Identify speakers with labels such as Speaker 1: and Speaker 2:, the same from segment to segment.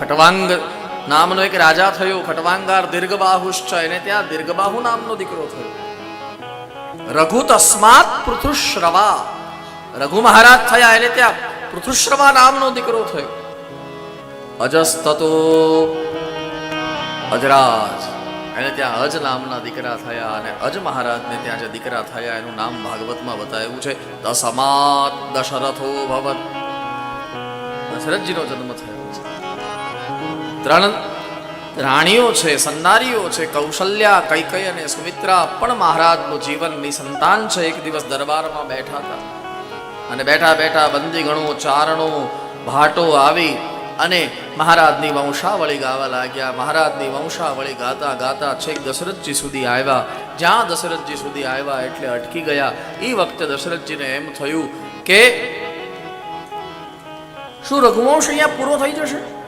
Speaker 1: ખટવાંગ નામનો એક રાજા થયો. ખટવાંગાર દીર્ઘબાહુશ્ચ એને ત્યાં દીર્ઘબાહુ નામનો દીકરો થયો. રઘુ તસ્માત પૃથુશ્રવા. રઘુ મહારાજ થયા એને ત્યાં પૃથુશ્રવા નામનો દીકરો થયો. અજસ્તતો અજરાજ. એને ત્યાં અજ નામના દીકરા થયા અને અજ મહારાજને ત્યાં જે દીકરા થયા એનું નામ ભાગવતમાં બતાવ્યું છે. દસમાત દશરથો ભવત. દશરથજીનો જન્મ થયો. ત્રણ રાણીઓ છે સન્નારીઓ છે, કૌશલ્યા કૈકઈ અને સુમિત્રા પણ મહારાજનું જીવન નિસંતાન છે, એક દિવસ દરબારમાં બેઠા હતા. અને બેઠા બેઠા બંદી ગણો ચારણો, ભાટો આવી અને મહારાજની વંશાવળી ગાવા લાગ્યા. મહારાજની વંશાવળી ગાતા ગાતા છેક દશરથજી સુધી આવ્યા. જ્યાં દશરથજી સુધી આવ્યા એટલે અટકી ગયા. એ વખતે દશરથજીને એમ થયું કે, શું રઘુવંશ અહીંયા પૂરો થઈ જશે?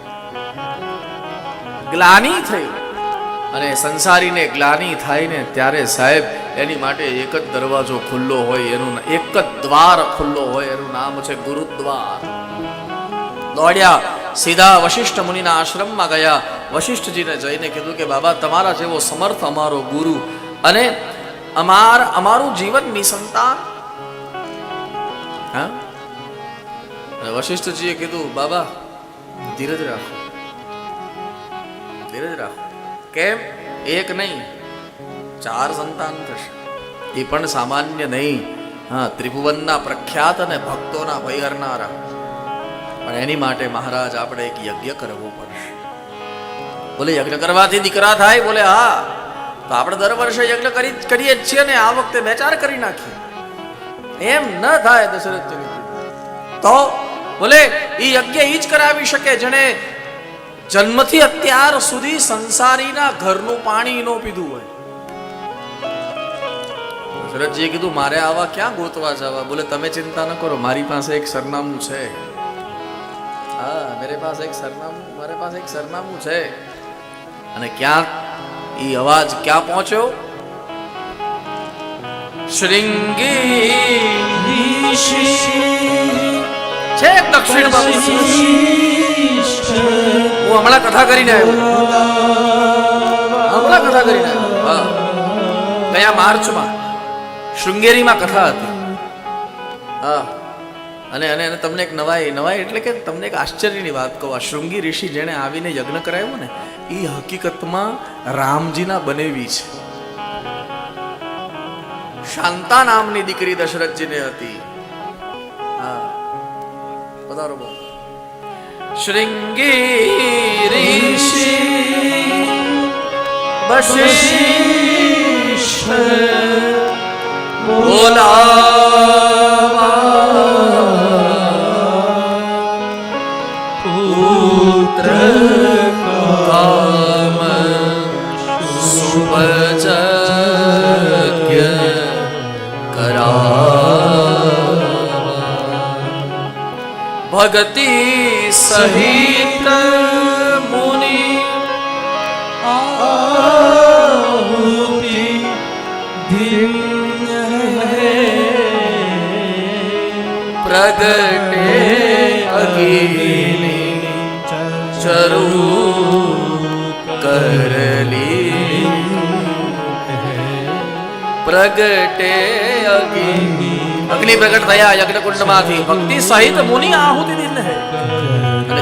Speaker 1: ગ્લાની થઈ. અને સંસારીને ગ્લાની થાય ને ત્યારે સાહેબ, એની માટે એક જ દરવાજો ખુલ્લો હોય, એનું એક જ દ્વાર ખુલ્લો હોય, એનું નામ છે ગુરુદ્વાર. દોડ્યા, સીધા વશિષ્ઠ મુનિના આશ્રમમાં ગયા. વશિષ્ઠજીને જઈને કીધું કે, બાબા, તમારા જેવો સમર્થ અમારો ગુરુ અને અમાર અમારું જીવન નિસંતાન. હા? વશિષ્ઠજીએ કીધું, બાબા, ધીરજ રાખો. ધીરજ કેમ? એક નહીં. ચાર સંતાન થશે. એ પણ સામાન્ય નહીં. હા, ત્રિભુવનના પ્રખ્યાત અને ભક્તોના વૈહરનારા પણ એની માટે મહારાજ આપણે એક યજ્ઞ કરવો પડશે. બોલે, યજ્ઞ કરવાથી દીકરા થાય? બોલે, હા. તો આપણે દર વર્ષે યજ્ઞ કરી, કરીએ જ છીએ ને આ વખતે બે ચાર કરી નાખીએ. એમ ન થાય દશરથ તો, બોલે એ યજ્ઞ ઈ જ કરાવી શકે જેણે જન્મથી અત્યાર સુધી સંસારીના ઘરનું પાણી નો પીધું હોય. દશરથજીએ કીધું મારે આવા ક્યાં ગોતવા જવા? બોલે તમે ચિંતા ન કરો મારી પાસે એક સરનામું છે. હા મેરે પાસે એક સરનામું મારે પાસે એક સરનામું છે. અને ક્યાં એ અવાજ ક્યાં પહોંચ્યો? શ્રીંગી છે દક્ષિણ બાજુ. હું હમણાં કથા કરીને આવ્યો. હમણાં કથા કરીને આવ્યો. હા. ગયા માર્ચમાં શૃંગેરીમાં કથા હતી. હા. અને અને અને તમને એક નવાઈ નવાઈ એટલે કે તમને એક આશ્ચર્યની વાત કહું. આ શૃંગી ઋષિ જેણે આવીને યજ્ઞ કરાવ્યો ને, એ હકીકતમાં રામજીના બનેવી છે. શાંતા નામની દીકરી દશરથજીને હતી. હા. પધારો બહુ શૃંગી ઋષિ વશિષ્ઠ બોલાવા પુત્ર કામ સુપજગ્ય કરા ભક્તિ સહિત મુનિ આહુતિ પ્રગટે અગિની ચરુ કરલી પ્રગટે અગ્નિ અગ્નિ પ્રગટ થયા યજ્ઞ કુંડમાંથી ભક્તિ સહિત મુનિ આહુતિ દિન હે અને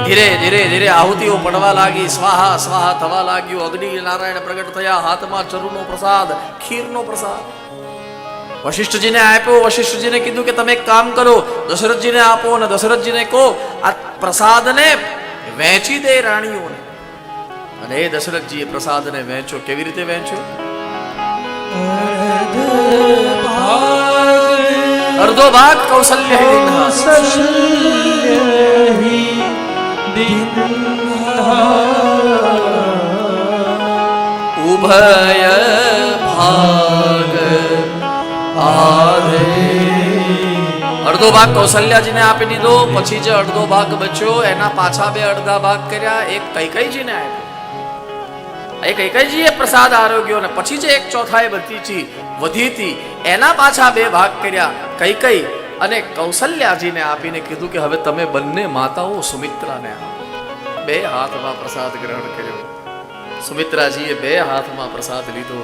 Speaker 1: ધીરે ધીરે ધીરે આહુતિઓ પડવા લાગી, સ્વાહા સ્વાહા થવા લાગ્યું. અગ્નિ નારાયણ પ્રગટ થયા, હાથમાં ચરુનો પ્રસાદ, ખીરનો પ્રસાદ. વશિષ્ઠજીને આપ્યો, વશિષ્ઠજીને કીધું કે તમે એક કામ કરો, દશરથજીને આપો અને દશરથજીને કહો, આ પ્રસાદને વહેંચી દે રાણીઓને. અને એ દશરથજીએ પ્રસાદને વહેંચ્યો. કેવી રીતે વહેંચ્યો? અડધો ભાગ કૌશલ્ય ઉભય ભાગ આધે અડધો ભાગ કૌશલ્યાજીને આપી દીધો પછી જે અડધો ભાગ બચ્યો એના પાછા બે અડધા ભાગ કર્યા એક કૈકઈજીને આપ્યો એ કૈકઈજીએ પ્રસાદ આરોગ્યો ને પછી જે એક ચોથાઈ બધી હતી વધી હતી એના પાછા બે ભાગ કર્યા કૈકઈ અને કૌશલ્યાજીને આપીને કીધું કે હવે તમે બંને માતાઓ સુમિત્રાને બે હાથમાં પ્રસાદ ગ્રહણ કર્યો. સુમિત્રાજીએ બે હાથમાં પ્રસાદ લીધો.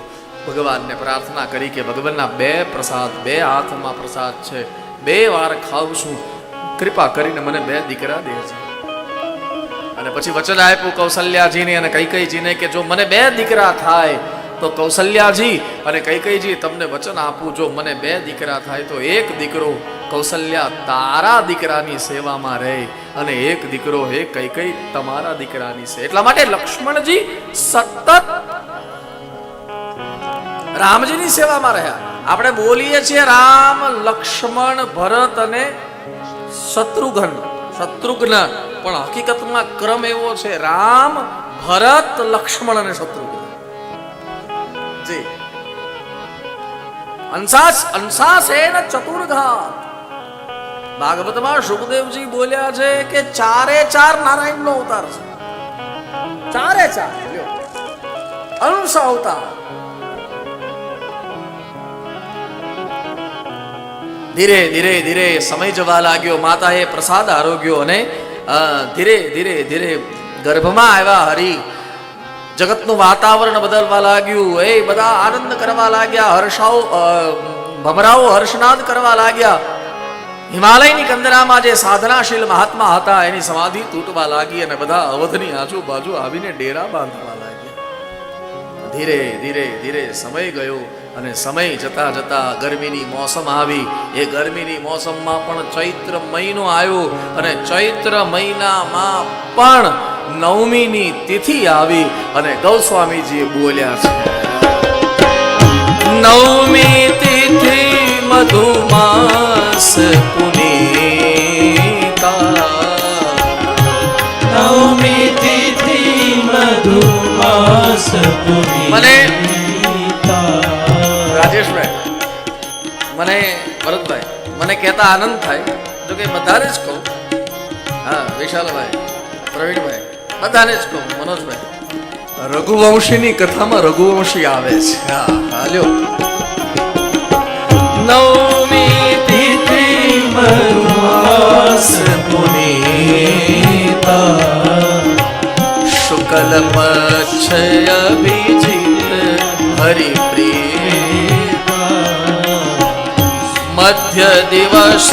Speaker 1: ભગવાનને પ્રાર્થના કરી કે ભગવાનના બે પ્રસાદ, બે હાથમાં પ્રસાદ છે. બે વાર ખાઉં છું. કૃપા કરીને મને બે દીકરા દે છે અને પછી વચન આપ્યું કૌશલ્યાજીને અને કૈકઈજીને કે જો મને બે દીકરા થાય, તો કૌશલ્યાજી અને કૈકઈજી તમને વચન આપું, જો મને બે દીકરા થાય, તો એક દીકરો કૌશલ્યા તારા દીકરાની સેવામાં રહે અને એક દીકરો હે કઈ કઈ તમારા દીકરાની છે એટલા માટે લક્ષ્મણજી સતત રામજીની સેવામાં રહ્યા. આપણે બોલીએ છીએ રામ, લક્ષ્મણ, ભરત અને શત્રુઘ્ન. શત્રુઘ્ન. પણ હકીકતમાં ક્રમ એવો છે રામ, ભરત, લક્ષ્મણ અને શત્રુઘ્ન. જી. અંશાસ એ ચતુર્ઘાત ભાગવતમાં સુખદેવજી બોલ્યા છે કે ચારે ચાર નારાયણનો અવતાર છે. ચારે ચાર. અંશ અવતાર. ધીરે ધીરે ધીરે સમય જવા લાગ્યો, માતાએ પ્રસાદ આરોગ્યો અને ધીરે ધીરે ધીરે ગર્ભમાં આવ્યા હરી. જગતનું વાતાવરણ બદલવા લાગ્યું. એ બધા આનંદ કરવા લાગ્યા, હર્ષાઓ ભમરાઓ હર્ષનાદ કરવા લાગ્યા. હિમાલયની કંદરામાં જે સાધનાશીલ મહાત્મા હતા, એની સમાધિ તૂટવા લાગી અને બધા અવધની આજુબાજુ આવીને ડેરા બાંધવા લાગ્યા. ધીરે ધીરે ધીરે સમય ગયો અને સમય જતા જતા ગરમીની મોસમ આવી. એ ગરમીની મોસમમાં પણ ચૈત્ર મહિનો આવ્યો અને ચૈત્ર મહિનામાં પણ નવમીની તિથિ આવી અને ગૌસ્વામીજી બોલ્યા છે, નવમી તિથિ મધુમાસ પુનીતા
Speaker 2: નવમી તિથિ મધુમાસ
Speaker 1: મને- રાજેશભાઈ મને ભરતભાઈ મને કહેતા આનંદ થાય જો કે બધાને જ કહું હા વિશાલભાઈ પ્રવીણભાઈ બધાને જ કહું મનોજભાઈ રઘુવંશીની કથામાં રઘુવંશી આવે છે. હા હાલ્યો નવમી અભિજીત હરિપ્રિય મધ્ય દિવસ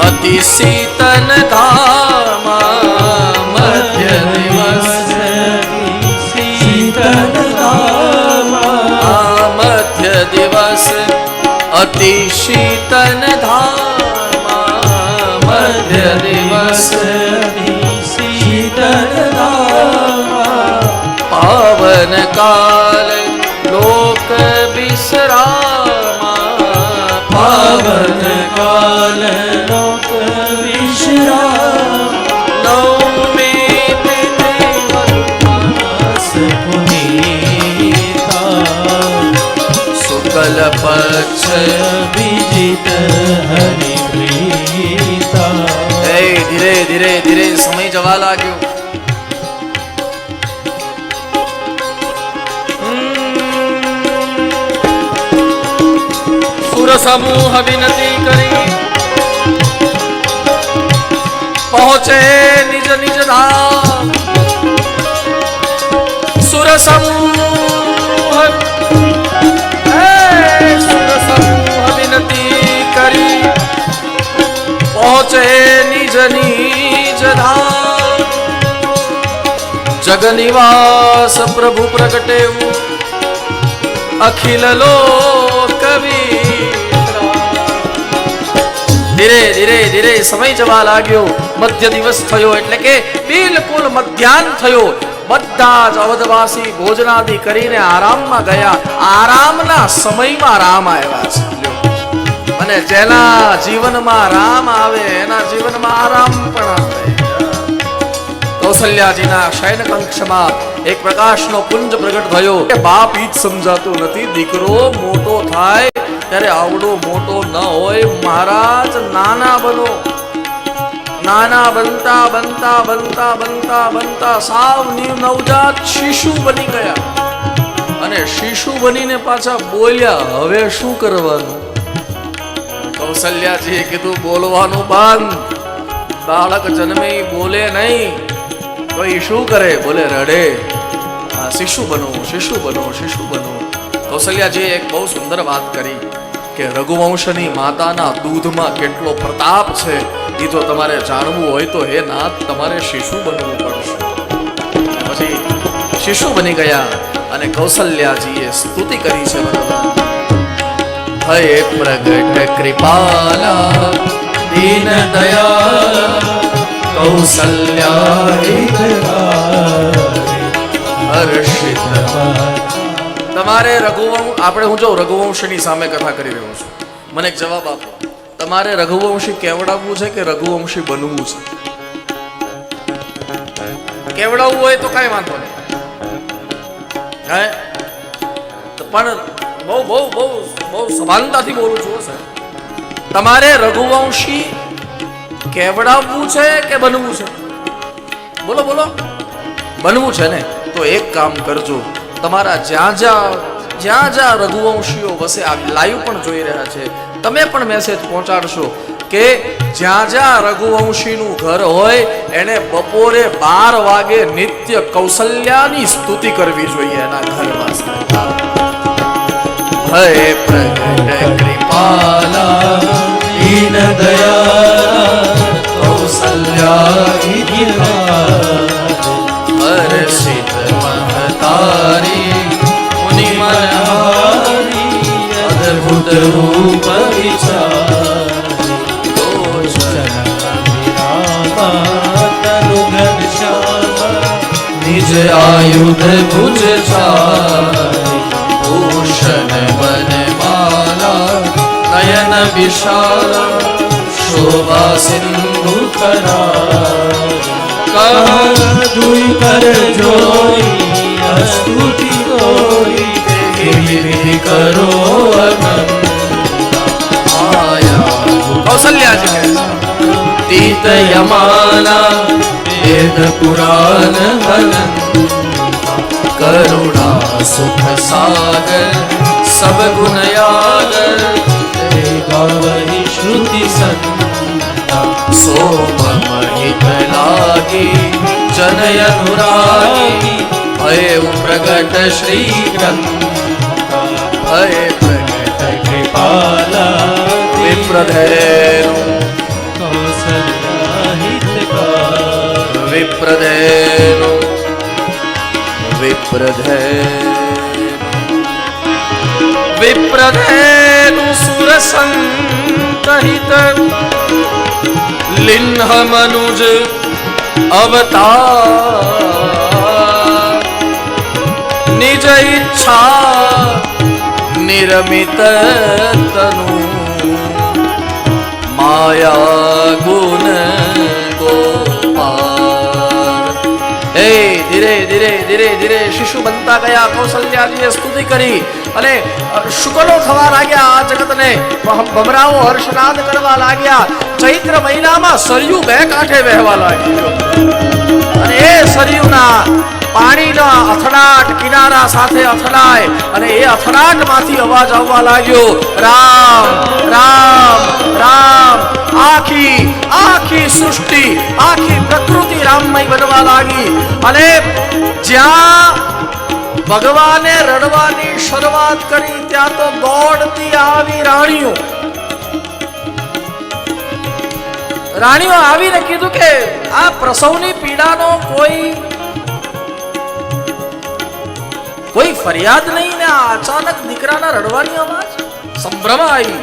Speaker 1: અતિ શીતન ધામા મધ્ય દિવસ આ મધ્ય દિવસ અતિ શીતન ધામા મધ્ય દિવસ પાવન કાલ લોક વિશ્રામા
Speaker 2: પાવન કાલ લોક વિશ્રામ
Speaker 1: નવમી
Speaker 2: પુનીતા
Speaker 1: શુકલ પક્ષ
Speaker 2: વિજિત
Speaker 1: એ ધીરે ધીરે ધીરે સમય જવા લાગ્યો સુર સમૂહ વિનતી કરી પહોંચે નિજ નિજ ધામ સુર સમૂહ હે, સુર સમૂહ વિનતી કરી પહોંચે નિજ નિજ જગનિવાસ પ્રભુ પ્રગટેવું અખિલ લોક ધીરે ધીરે ધીરે સમય જવા લાગ્યો મધ્ય દિવસ થયો એટલે કે બિલકુલ મધ્યાહન થયો બધા જ અવધવાસી ભોજનાદિ કરીને આરામમાં ગયા આરામના સમયમાં રામ આવ્યા છે. અને જેના જીવનમાં રામ આવે, એના જીવનમાં આરામ પણ આવે. કૌશલ્યાજીના શયન કંક્ષમાં એક પ્રકાશનો પુંજ પ્રગટ થયો. કે બાપ ઈ જ સમજાતું નથી, દીકરો મોટો થાય ત્યારે આવડો મોટો ન હોય. મહારાજ, નાના બનો. નાના બનતા બનતા બનતા બનતા બનતા સાવ નવજાત શિશુ બની ગયા. અને શિશુ બનીને પાછા બોલ્યા, હવે શું કરવાનું? કૌશલ્યાજીએ કીધું, બોલવાનું બંધ. બાળક જન્મે બોલે નહીં. તો શું કરે? બોલે, રડે. શિશુ બનો શિશુ બનો શિશુ બનો. કૌશલ્યાજીએ એક બહુ સુંદર વાત કરી કે રઘુવંશની માતાના દૂધમાં કેટલો પ્રતાપ છે એ જો તમારે જાણવું હોય તો હે નાથ, તમારે શિશુ બનવું પડશે. પછી શિશુ બની ગયા અને કૌશલ્યાજીએ સ્તુતિ કરી છે ભગવાન. હે પ્રગટ કૃપાલા દીન દયા હર્ષિત. તમારે રઘુવંશ, આપણે હું જો રઘુવંશની સામે કથા કરી રહ્યો છું. મને એક જવાબ આપો. તમારે રઘુવંશી કેવડાવવું છે કે રઘુવંશી બનવું છે? કેવડાવવું હોય તો કાંઈ વાંધો નહીં. હે? પણ બહુ બહુ બહુ બહુ સભાનતાથી બોલું છું સાહેબ. તમારે રઘુવંશી કેવડાવવું છે કે બનવું છે? બોલો બોલો. બનવું છે ને? તો એક કામ કરજો. તમારા જ્યાં જ્યાં જ્યાં જ્યાં રઘુવંશીઓ વસે, આ લાઈવ પણ જોઈ રહ્યા છે. તમે પણ મેસેજ પહોંચાડશો કે જ્યાં જ્યાં રઘુવંશીનું ઘર હોય, એને બપોરે બાર વાગે નિત્ય કૌશલ્યાની સ્તુતિ કરવી જોઈએ એના ઘરમાં હે પ્રગટ કૃપાલા
Speaker 2: દીન દયા
Speaker 1: કૌશલ્યા હરષિત મહતારી મુનિ મનહારી
Speaker 2: અદ્ભુત રૂપ વિચારી.
Speaker 1: નિજ આયુધ ભુજ છારી ભૂષણ વનમાલા નયન વિશાલ શોભા સિંધુ
Speaker 2: કહા દુઈ કર જોઈ તોઈ એવી વિધિ કરો
Speaker 1: કૌશલ્યાજી તીત વેદ પુરાણ કરુણા સુખ સાગર સબ ગુણ યાગર
Speaker 2: ગાવહી શ્રુતિ સંતા
Speaker 1: સોમ મહિત લાગી જન અનુરાગી ભય પ્રગટ શ્રી ગ્રંથ ભય પ્રગટ
Speaker 2: કૃપાલા
Speaker 1: વિપ્રધેનું
Speaker 2: કૌશલ્યા હિતકાર
Speaker 1: વિપ્રધેનો વિપ્રધેનો વિપ્રધેનું સુરસંતહિત લિન્હ મનુજ અવતાર નિજ ઈચ્છા નિરમિત તનુ માયા ગુણ ધીરે ધીરે ધીરે ધીરે શિશુ બનતા ગયા કૌશલ્યાજીએ સ્તુતિ કરી અને શુકલો થવા લાગ્યા આ જગતને ભમરાઓ હર્ષનાદ કરવા લાગ્યા ચૈત્ર મહિનામાં સરયુ બે કાંઠે વહેવા લાગ્યું અને એ સરયુના પાણીના અથડાટ કિનારા સાથે અથડાય અને એ અથડાટમાંથી અવાજ આવવા લાગ્યો, રામ રામ રામ, આખી આખી સૃષ્ટિ, આખી પ્રકૃતિ રામમય બનવા લાગી. અને જ્યાં ભગવાને રડવાની શરૂઆત કરી, ત્યાં તો દોડતી આવી રાણીઓ. રાણીઓ આવીને કીધું કે, આ પ્રસવની પીડાનો કોઈ કોઈ ફરિયાદ નહીં ને અચાનક દીકરાના રડવાની અવાજ સંભ્રમ આવી.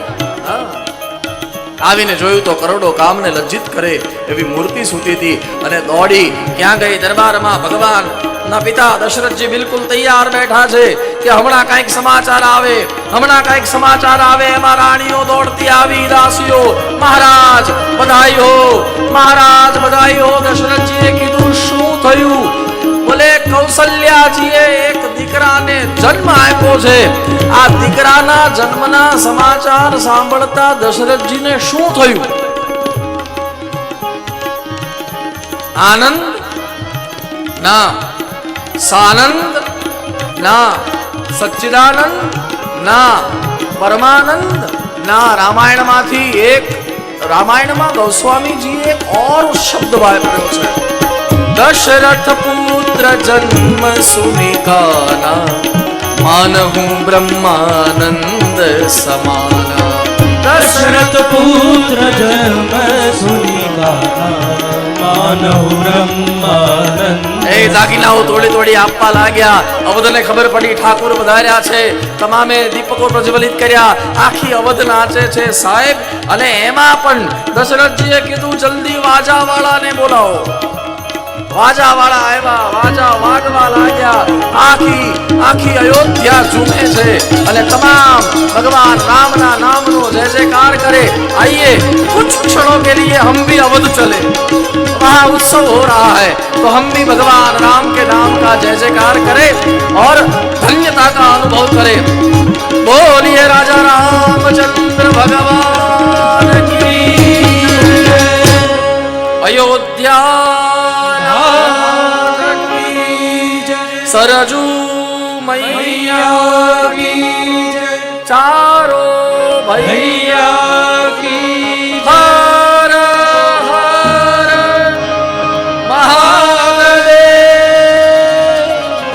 Speaker 1: આવીને જોયું તો કરોડો કામને લજ્જિત કરે એવી મૂર્તિ સૂતી હતી અને દોડી ક્યાં ગઈ દરબારમાં ભગવાન? ના પિતા દશરથજી બિલકુલ તૈયાર બેઠા છે કે હમણાં કાંઈક સમાચાર આવે, હમણાં કાંઈક સમાચાર આવે, એમાં રાણીઓ દોડતી આવી, દાસીઓ, મહારાજ બધાઈ હો, મહારાજ બધાઈ હો, દશરથજીએ કીધું શું થયું? બોલે કૌશલ્યાજીએ એક દીકરાને જન્મ આપ્યો છે, આ દીકરાના જન્મના સમાચાર સાંભળતા દશરથજીને શું થયું? આનંદ? ના. સાનંદ? ના. સચ્ચિદાનંદ? ના. પરમાનંદ? ના. રામાયણમાંથી એક, રામાયણમાં ગોસ્વામીજીએ એક ઓર શબ્દ વાપર્યો છે. દશરથ પુત્ર જન્મ સુનિકાના માનહું બ્રહ્માનંદ સમાના
Speaker 2: દશરથ પુત્ર જન્મ સુનિવાના
Speaker 1: એ દાગીનાઓ થોડી થોડી આપવા લાગ્યા અવધને ખબર પડી ઠાકુર વધાર્યા છે તમામે દીપકો પ્રજ્વલિત કર્યા આખી અવધ નાચે છે સાહેબ અને એમાં પણ દશરથજીએ કીધું જલ્દી વાજા વાળાને બોલાવો. વાજા વાળા આવ્યા गया आखी आखी अयोध्या આખી से। अने तमाम भगवान राम ना नाम नो जय जयकार करे। आइए, कुछ क्षणों के लिए हम भी अवध चले। वहाँ उत्सव हो रहा है तो हम भी भगवान राम के नाम का जय जयकार करें और धन्यता का अनुभव करें। बोलिए राजा रामचंद्र भगवान की अयोध्या સરજુ મૈયા ચારો ભૈયા